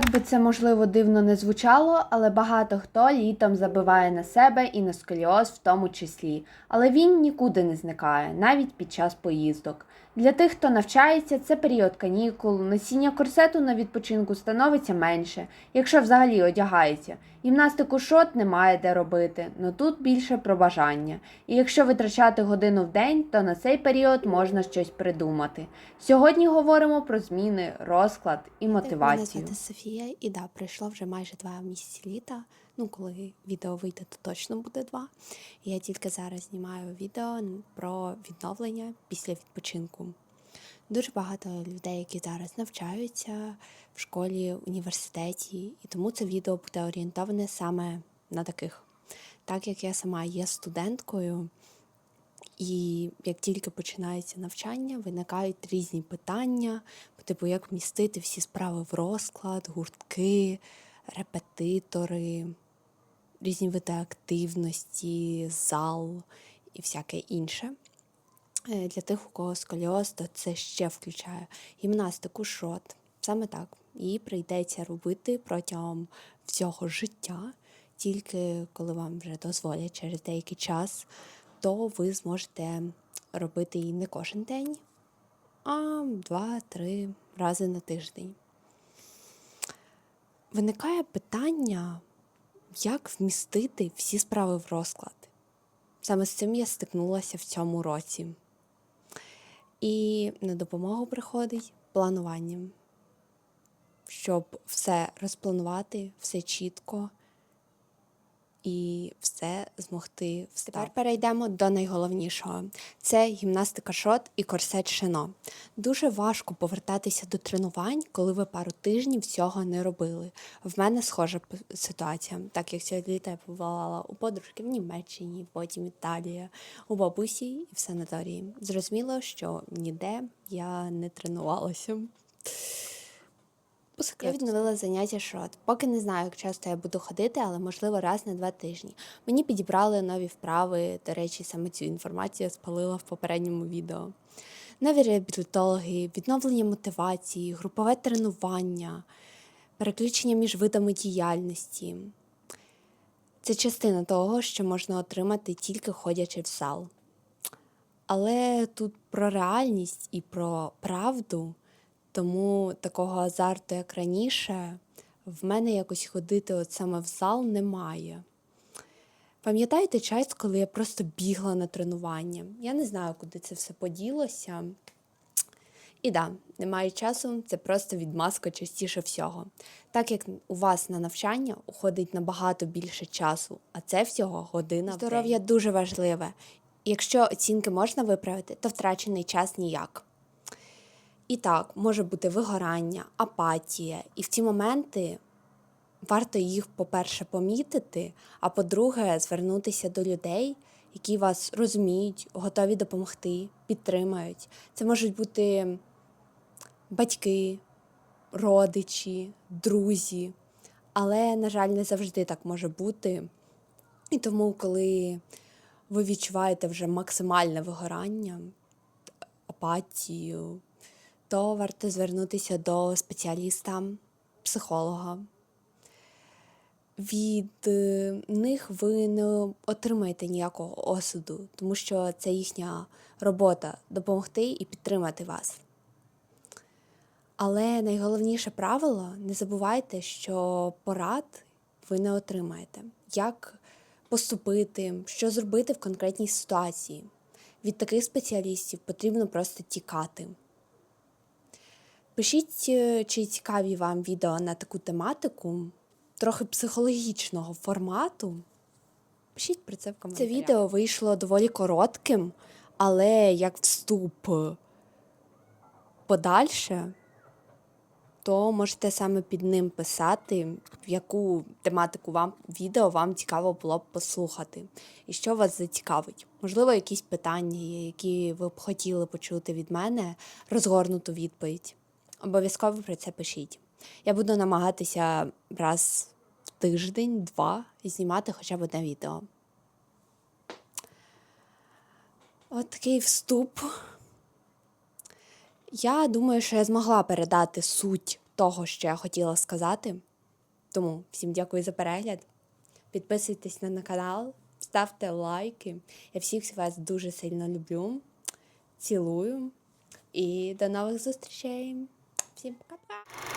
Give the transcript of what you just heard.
Як би це можливо дивно не звучало, але багато хто літом забиває на себе і на сколіоз в тому числі. Але він нікуди не зникає, навіть під час поїздок. Для тих, хто навчається, це період канікул, носіння корсету на відпочинку становиться менше, якщо взагалі одягається. Гімнастику шот немає де робити, но тут більше про бажання. І якщо витрачати годину в день, то на цей період можна щось придумати. Сьогодні говоримо про зміни, розклад і мотивацію. Софія, і да, пройшло вже майже два місяці літа. Ну, коли відео вийде, то точно буде два. Я тільки зараз знімаю відео про відновлення після відпочинку. Дуже багато людей, які зараз навчаються в школі, університеті, і тому це відео буде орієнтоване саме на таких. Так як я сама є студенткою, і як тільки починається навчання, виникають різні питання, типу, як вмістити всі справи в розклад, гуртки, репетитори, різні види активності, зал і всяке інше. Е, Для тих, у кого сколіоз, то це ще включає гімнастику шот. Саме так. Її прийдеться робити протягом всього життя, тільки коли вам вже дозволять через деякий час, то ви зможете робити її не кожен день, а два-три рази на тиждень. Виникає питання, як вмістити всі справи в розклад. Саме з цим я стикнулася в цьому році. І на допомогу приходить планування, щоб все розпланувати, все чітко і все змогти встати. Тепер перейдемо до найголовнішого: це гімнастика шот і корсет шино. Дуже важко повертатися до тренувань, коли ви пару тижнів цього не робили. В мене схожа ситуація, так як цього літа я побувала у подружки в Німеччині, потім Італія, у бабусі і в санаторії. Зрозуміло, що ніде я не тренувалася. По секрету. Я відновила заняття шот. Поки не знаю, як часто я буду ходити, але можливо раз на два тижні. Мені підібрали нові вправи. До речі, саме цю інформацію я спалила в попередньому відео. Нові реабілітологи, відновлення мотивації, групове тренування, переключення між видами діяльності. Це частина того, що можна отримати тільки ходячи в зал. Але тут про реальність і про правду, тому такого азарту, як раніше, в мене якось ходити от саме в зал немає. Пам'ятаєте час, коли я просто бігла на тренування? Я не знаю, куди це все поділося. І да, немає часу, це просто відмазка частіше всього. Так як у вас на навчання уходить набагато більше часу, а це всього година. Здоров'я дуже важливе. Якщо оцінки можна виправити, то втрачений час ніяк. І так, може бути вигорання, апатія. І в ці моменти варто їх, по-перше, помітити, а по-друге, звернутися до людей, які вас розуміють, готові допомогти, підтримають. Це можуть бути батьки, родичі, друзі. Але, на жаль, не завжди так може бути. І тому, коли ви відчуваєте вже максимальне вигорання, апатію, то варто звернутися до спеціаліста, психолога. Від е, них ви не отримаєте ніякого осуду, тому що це їхня робота допомогти і підтримати вас. Але найголовніше правило не забувайте, що порад ви не отримаєте. Як поступити, що зробити в конкретній ситуації. Від таких спеціалістів потрібно просто тікати. Пишіть, е, чи цікаві вам відео на таку тематику, трохи психологічного формату. Пишіть про це в коментарях. Це відео вийшло доволі коротким, але як вступ подальше, то можете саме під ним писати, в яку тематику вам відео вам цікаво було б послухати, і що вас зацікавить. Можливо, якісь питання які ви б хотіли почути від мене, розгорнуту відповідь. Обов'язково про це пишіть. Я буду намагатися раз в тиждень, два знімати хоча б одне відео. От такий вступ. Я думаю, що я змогла передати суть того, що я хотіла сказати. Тому всім дякую за перегляд. Підписуйтесь на канал, ставте лайки. Я всіх вас дуже сильно люблю. Цілую. І до нових зустрічей. Всім пока-пока!